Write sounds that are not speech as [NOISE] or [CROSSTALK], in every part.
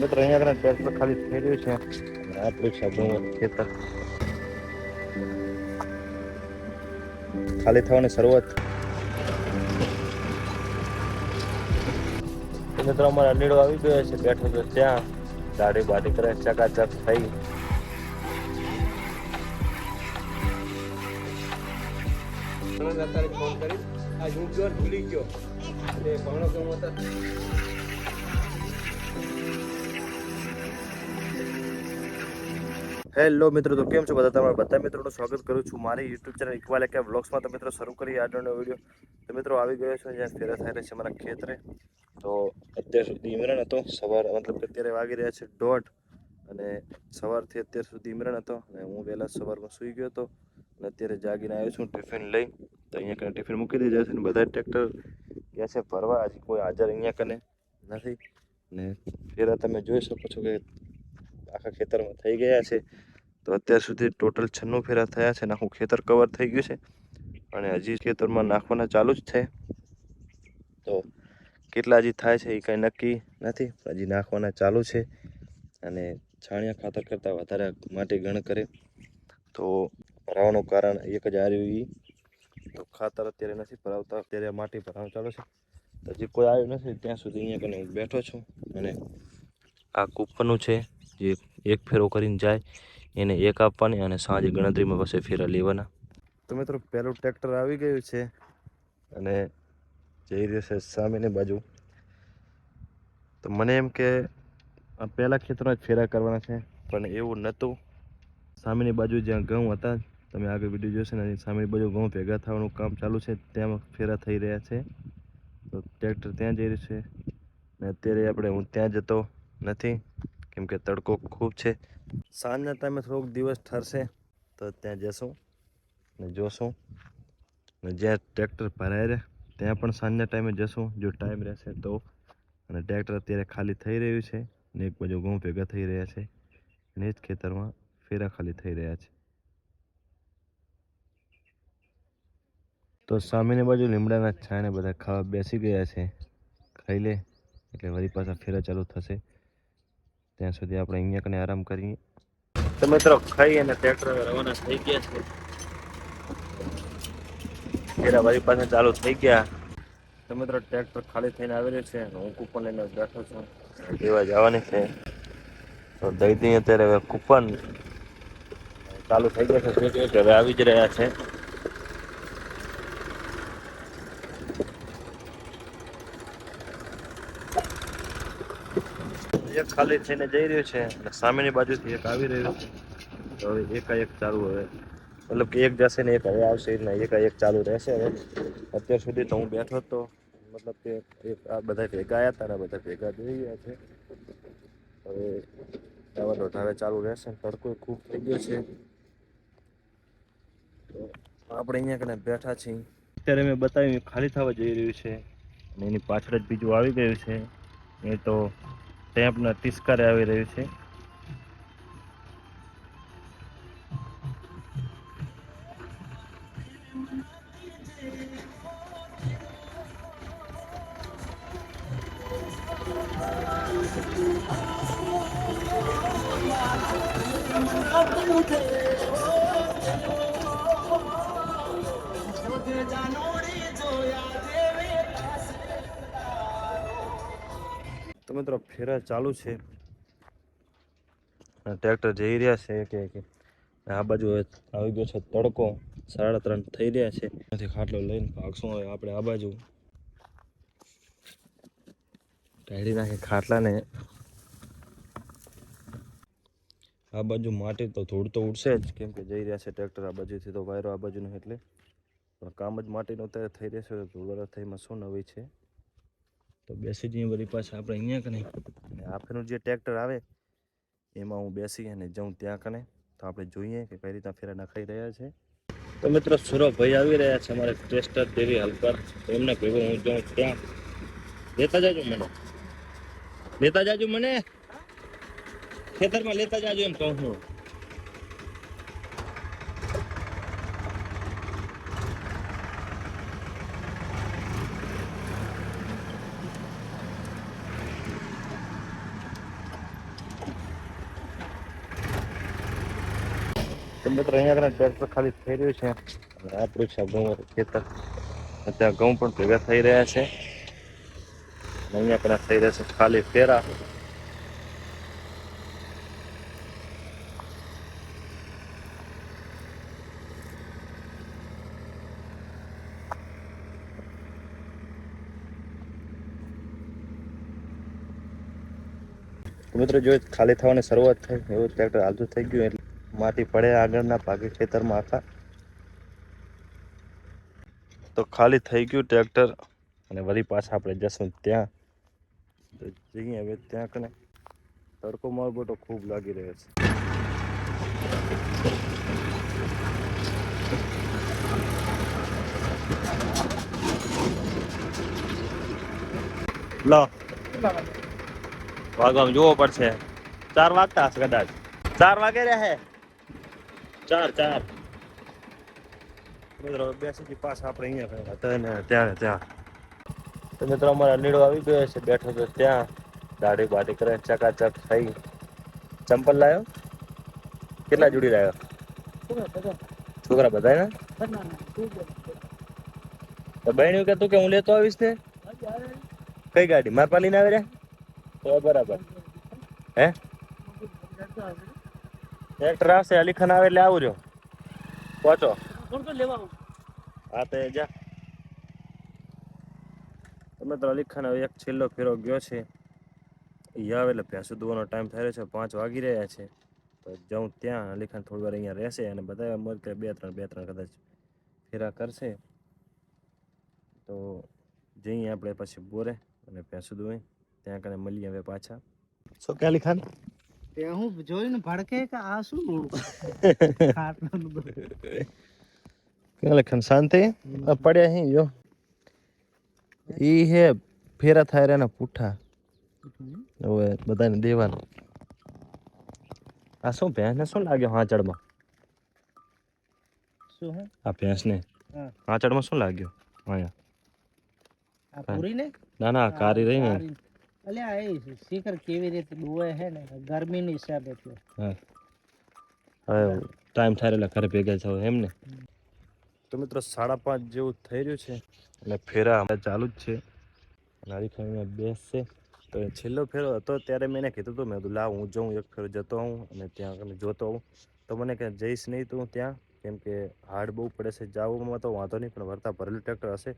મિત્રો, અહીંયા આગળ ટ્રેક્ટર ખાલી થઈ રહ્યું છે. આપણું છે ખેતર. ખાલી થવાની શરૂઆત. તો મિત્રો, અમારે અનીડો આવી ગયો છે. બેઠો તો ત્યાં. દાઢી બાઢી કરે, ચકાચક થઈ. ફોન કરી. આ હું ભૂલી ગયો. એટલે ભણો કે હેલો મિત્રો, તો કેમ છો બધા? તમારા બધા મિત્રોનું સ્વાગત કરું છું મારી યુટ્યુબ ચેનલ ઇકવાલ કે વ્લોગ્સમાં. તો મિત્રો, શરૂ કરી આજનો વીડિયો તો મિત્રો, આવી ગયો છે જ્યાં ફેરા થાય છે મારા ખેતરે. તો અત્યાર સુધી ઇમરાન હતો. સવાર, મતલબ અત્યારે વાગી રહ્યા છે દોઢ. અને સવારથી અત્યાર સુધી ઇમરાન હતો. અને હું વહેલા સવારમાં સૂઈ ગયો હતો. અને અત્યારે જાગીને આવ્યો છું ટિફિન લઈ. તો અહીંયા કને ટિફિન મૂકી દીધા છે અને બધા ટ્રેક્ટર ગયા છે ભરવા હજી કોઈ હાજર અહીંયા કને નથી. ને ફેરા તમે જોઈ શકો છો કે આખા ખેતરમાં થઈ ગયા છે. તો અત્યાર સુધી ટોટલ છન્નું ફેરા થયા છે આખું ખેતર કવર થઈ ગયું છે. અને હજી ખેતરમાં નાખવાના ચાલુ જ છે. તો કેટલા હજી થાય છે એ કંઈ નક્કી નથી હજી નાખવાના ચાલુ છે. અને છાણિયા ખાતર કરતાં વધારે માટી ગણ કરે. તો ભરાવાનું કારણ એક જ આવ્યું એ તો ખાતર અત્યારે નથી ભરાવતા, અત્યારે માટી ભરાવાનું ચાલુ છે. હજી કોઈ આવ્યું નથી, ત્યાં સુધી અહીંયા કને બેઠો છું. અને આ કૂપનું છે જે એક ફેરો કરીને જાય, એને એક આપવાની અને સાંજે ગણતરીમાં પછી ફેરા લેવાના. તો મિત્રો પહેલું ટ્રેક્ટર આવી ગયું છે અને જઈ રહ્યું છે સામેની બાજુ. તો મને એમ કે આ પહેલાં ખેતરમાં જ ફેરા કરવાના છે, પણ એવું નહોતું. સામેની બાજુ જ્યાં ઘઉં હતા, તમે આગળ વીડિયો જોશો ને સામેની બાજુ ઘઉં ભેગા થવાનું કામ ચાલુ છે ત્યાં ફેરા થઈ રહ્યા છે. તો ટ્રેક્ટર ત્યાં જઈ રહ્યું છે ને, અત્યારે આપણે હું ત્યાં જતો નથી. કેમ કે તડકો ખૂબ છે. સાંજના ટાઈમે થોડોક દિવસ ઠરશે, તો ત્યાં જશું ને જોશું. ને જ્યાં ટ્રેક્ટર ભરાય રહે, ત્યાં પણ સાંજના ટાઈમે જશું. જો ટાઈમ રહેશે તો. અને ટ્રેક્ટર અત્યારે ખાલી થઈ રહ્યું છે ને એક બાજુ ઘઉં ભેગા થઈ રહ્યા છે. ને જ ખેતરમાં ફેરા ખાલી થઈ રહ્યા છે. તો સામેની બાજુ લીમડાના છાંયને બધા ખાવા બેસી ગયા છે. ખાઈ લે, એટલે વળી પાછા ફેરા ચાલુ થશે. ત્યાં સુધી આપણે અહીંયા કને આરામ કરીએ. તો મિત્રો ખાઈ અને ટ્રેક્ટર રવાના થઈ ગયા છે. વળી પાસે ચાલુ થઈ ગયા. તો મિત્રો ટ્રેક્ટર ખાલી થઈને આવેલું છે હું કૂપન લઈને બેઠો છું. દેવા જવાની છે. તો દઈ દઈએ અત્યારે હવે કૂપન ચાલુ થઈ ગયા છે. હવે આવી જ રહ્યા છે. એક ખાલી થઈને જઈ રહ્યું છે અને સામેની બાજુથી એક આવી રહ્યું છે. તો હવે એકાએક ચાલુ હવે. મતલબ કે એક જશે ને એક હવે આવશે એટલે એકાએક ચાલુ રહેશે હવે. અત્યાર સુધી તો હું બેઠો હતો મતલબ કે એક આ બધા ભેગા આવ્યા હતા બધા ભેગા જોઈ ગયા છે. હવે ટાવર દોઢાવે ચાલુ રહેશે તડકો ખૂબ થઈ ગયો છે. તો આપણે અહીંયા કને બેઠા છીએ. અત્યારે મેં બતાવ્યું ખાલી થવા જઈ રહ્યું છે. અને એની પાછળ જ બીજું આવી ગયું છે. એ તો ટેમ્પના તિસ્કારે આવી રહ્યું છે. તો મિત્રો ફેરા ચાલુ છે. ટ્રેક્ટર જઈ રહ્યા છે કે કે. આ બાજુ આવી ગયો છે તડકો. સાડા ત્રણ થઈ રહ્યા છે. ત્યાંથી ખાટલો લઈને ભાગશું હવે આપણે આ બાજુ. ઢાળી નાખી ખાટલાને. આ બાજુ માટી તો ધૂળ તો ઉડશે જ. કેમ કે જઈ રહ્યા છે ટ્રેક્ટર આ બાજુથી તો વાયરો આ બાજુનો એટલે. પણ કામ જ માટીનું અત્યારે થઈ રહેશે ધૂળ થઈમાં શું નવી છે? તો બેસી જઈએ વળી પાછા આપણે અહીંયા કને અને આફેનું જે ટ્રેક્ટર આવે એમાં હું બેસી અને જાઉં ત્યાં કને. તો આપણે જોઈએ કે કઈ રીતના ફેરા નખાઈ રહ્યા છે. તો મિત્રો સુરભભાઈ આવી રહ્યા છે અમારે ટ્રેસ્ટર દેવી હલકર એમને ભેગો હું જાઉં ત્યાં. લેતા જાજો મને. લેતા જાજો મને. ખેતરમાં લેતા જાજો એમ કહું અહીંયા ખાલી થઈ રહ્યું છે. આપણું છે ઘઉં ખેતર. ઘઉં પણ ભેગા થઈ રહ્યા છે. અહીંયા આગળ થઈ રહ્યા છે ખાલી ફેરા. મિત્રો, જો ખાલી થવાની શરૂઆત થઈ, એવું ટ્રેક્ટર હાલતું થઈ ગયું, એટલે માટી પડે, આગળના ભાગે ખેતરમાં આખા. તો ખાલી થઈ ગયું ટ્રેક્ટર અને વળી પાછા આપણે જશું ત્યાં. જઈએ હવે ત્યાં કને. તડકો મારબો તો ખૂબ લાગી રહ્યો છે. લો. વાગવામાં જોવો પડશે. ચાર વાગતા હશે કદાચ. ચાર વાગે રહ્યા હે. ચાર ચાર. મિત્રો બેસી પાછા આપણે અહીંયા ગયા હતા ને ત્યાં ને ત્યાં. તો મિત્રો અમારા નીડો આવી ગયો છે. બેઠો તો ત્યાં. દાઢી બાઢી કરે ચકાચક થઈ. ચંપલ લાવ્યો કેટલા જોડી લાવ્યો છોકરા બધા ને તો બહેણ્યું કે તું કે હું લેતો આવીશ ને? કઈ ગાડી? માર પાલીને આવે રે તો બરાબર. હે? ટ્રેક્ટર આવશે અલીખાન આવે એટલે આવું રહ્યો. પહોંચો. હા તો જા. તમે તો અલીખાન હવે એક છેલ્લો ફેરો ગયો છે. એ આવે એટલે ભેંસું દુવાનો ટાઈમ થઈ રહ્યો છે. પાંચ વાગી રહ્યા છે. તો જાઉં ત્યાં. અલીખાન થોડી વાર અહીંયા રહેશે અને બધા મળતે બે ત્રણ બે ત્રણ કદાચ ફેરા કરશે. તો જઈએ આપણે પછી બોરે અને ભેંસું દુવાય ત્યાં કને મળીએ હવે પાછા. શું કે અલીખાન? તે હું જોઈને ભડકે કે આ શું ખાટલાનું બધું. કે શાંતિ? પડ્યા હી જો. ઈ હે ફેરા થાય રેના પૂઠા. હવે બધાને દેવાનું. આ શું ભેંસને શું લાગ્યો હાંચડમાં શું હે? આ ભેંસને. હા. હાંચડમાં શું લાગ્યો? અહીંયા. આ પૂરી ને ના ના કારી રહી ને અલ્યા એ શીખર કેવી રીતે ડોવે હે ને ગરમીની હિસાબે થયો હા. હવે ટાઈમ થાય એટલે ઘરે ભેગા થાવ એમ ને? તો મિત્રો સાડા પાંચ જેવું થઈ રહ્યું છે. અને ફેરા હમણાં ચાલુ જ છે. નારી ખાઈને બેસશે તો છેલ્લો ફેરો હતો ત્યારે મેં એને કીધું હતું મેં કીધું લાવ હું જઉં એક ફેરો જતો આવું અને ત્યાં આગળ જોતો આવું. તો મને કે જઈશ નહીં તું ત્યાં કેમ કે હાર્ડ બહુ પડે છે જવામાં તો વાંધો નહીં પણ વર્તા ભરેલું ટ્રેક્ટર હશે.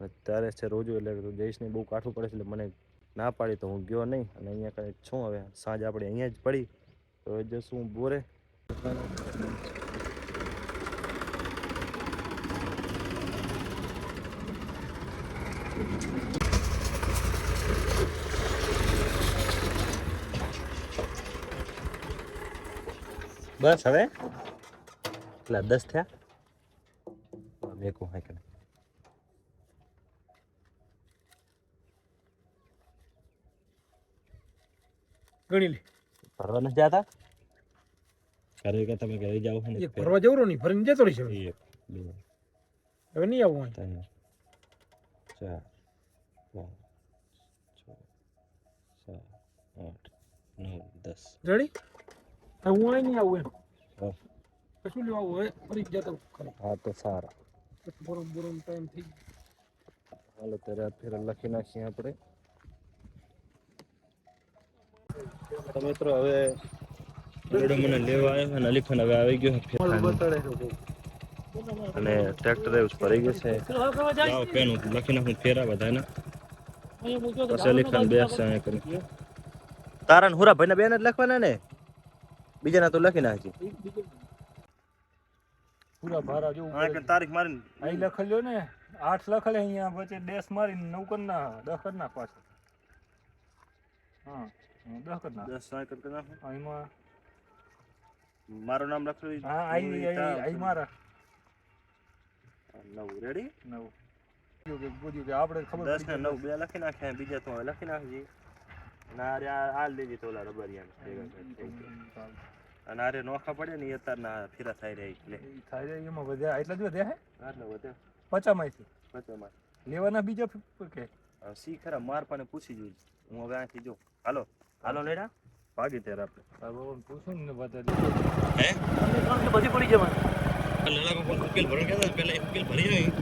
અને ત્યારે છે રોજ એટલે જઈશ નહીં બહુ કાઠું પડે છે એટલે મને ના પાડી તો હું ગયો નહીં. અને અહીંયા કંઈ છું હવે. સાંજ આપણે અહીંયા જ પડી. તો હવે જશું હું બોરે બસ હવે. એટલા દસ થયા. મેકું હાઈ ગણી લે. ફરવા નથી જતા? ઘરે કે તમે ઘરે જાવ ને ફરવા જવું નહીં ફરીને જતો રહીશ હવે. હવે નહીં આવું અહીં ચાર પાંચ છ સાત આઠ નવ દસ. રેડી? હું અહીં નહીં આવું એમ. હા. કશું લેવા આવું હવે ફરી જતો હા તો સારા. બરોબર ટાઈમ થઈ હાલો ત્યારે ફેર લખી નાખીએ આપણે. તો મિત્રો હવે મેડમ મને લેવા આવ્યો અને અલીખાન હવે આવી ગયો છે અને ટ્રેક્ટર એવું ભરાઈ ગયું છે. લાવો પેન લખી નાખું ફેરા બધાને. પછી અલીખાન બેસશે અહીંયા કરી. તારા ને હુરા ભાઈ બેન જ લખવાના ને? બીજાના તો લખી નાખજે. પૂરા ભારા જો હા કે તારીખ મારીને. અહીં લખેલો ને. આઠ લખેલે અહીંયા પછી ડેશ મારીને નવ કર ના દસ કર પાછળ. હા, દસ કર નાખ. દસ સાયકલ કરી નાખું. અહીંમાં મારું નામ લખેલું હા આઈ આઈ આઈ મારા. નવ રેડી નવ. બધું કે આપણે ખબર દસ ને નવ બે લખી નાખ્યા બીજા તો લખી નાખજે. આ તો ઓલા રબરિયા ચાલ. અને આરે નોખા પડે ને ફેરા થઈ રહી એટલે થાય એમાં વધ્યા એટલા જ વધ્યા હે? આટલો વધે પચામાંથી પચામાં લેવાના બીજા કે? સી ખરા માર પણ પૂછી જોઈ. હું હવે આથી જો હાલો. હાલો લેડા. ભાગી ત્યારે આપણે. તારા બાબાને પૂછું ને બધા હે? બધી પડી જવાનું લાલા કોઈ ઉકેલ ભરણ કહેતા પહેલા એક ઉકેલ ભરી નહીં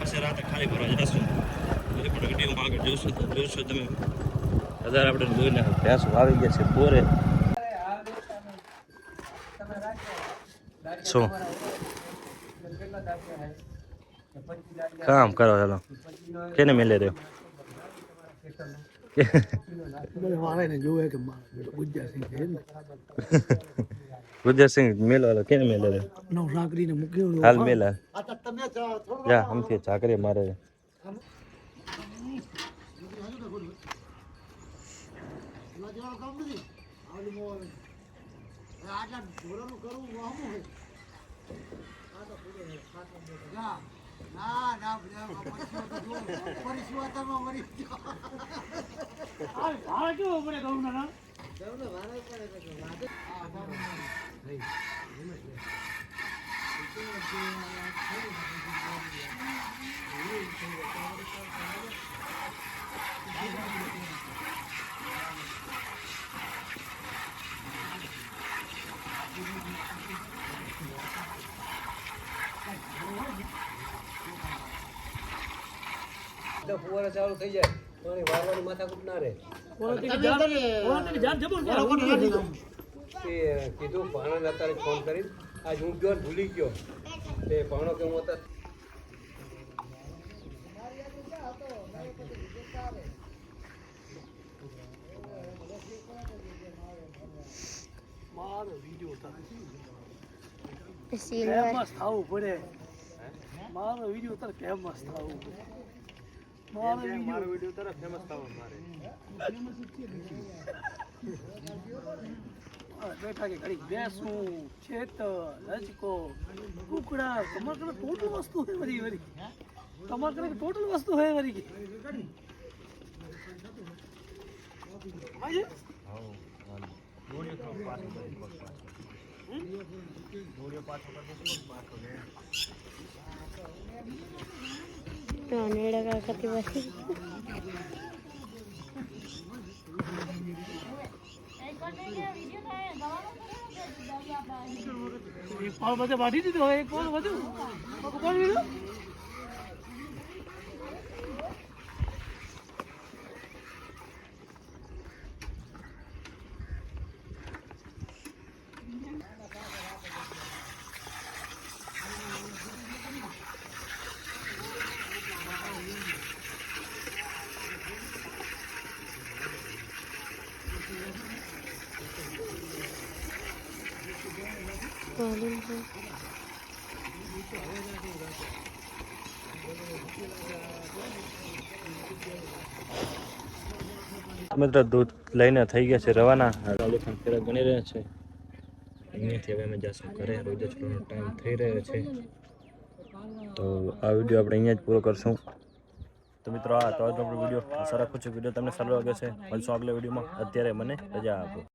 પછી રાતે ખાલી ભરવા જશું. પછી પણ વીડિયો આગળ જોશું તો જોશો તમે. હજાર આપણે દોઈ નાખો. ભેંસો આવી ગયા છે? બોરે. શું? કામ કરો ચાલો કેને મેલે રહ્યો? વાળે ને જોવે કે ગુજરાત સિંહ છે ને. [LAUGHS] ગુજરસિંહ મેલો હાલો કેને મેલે રહ્યો નવ સાંકરીને મૂક્યો હાલ મેલા. જા. આમથી ચાકરી મારે કેવો પડે કહું ના ફુવારા ચાલુ થઈ જાય. પાણી વારવાની માથાકૂટ ના રહે. તે કીધું ભાણાને અત્યારે ફોન કરી આજ હું ગયો ભૂલી ગયો. તે ભાણો કે હું અત્યારે મારો વીડિયો તારે કેમ મસ્ત આવું પડે. મારો વીડિયો તારે કેમ મસ્ત આવું પડે. મારો વીડિયો વીડિયો તારા ફેમસ થવા મારે. બેઠા કે ઘડી બેસું છેતર લચકો કુકડા તમારે કને ટોટલ વસ્તુ હોય વરી વરી તમારે કને ટોટલ વસ્તુ હોય વરી આજે તો નેડા કાકાથી બસી એક પાવ બધે વાઢી દીધો એક પાવ વધુ કોણ મિત્રો દૂધ લઈને થઈ ગયા છે રવાના. રાવલી ફેરા ગણી રહ્યા છે. અહીંયાથી હવે અમે જશું ઘરે રોજ છોડવાનો ટાઈમ થઈ રહ્યો છે. તો આ વીડિયો આપણે અહીંયા જ પૂરો કરશું. તો મિત્રો આ તો આપણો વીડિયો. આશા રાખું છું વીડિયો તમને સારો લાગે છે મળશું આગલા વિડીયોમાં. અત્યારે મને રજા આપો.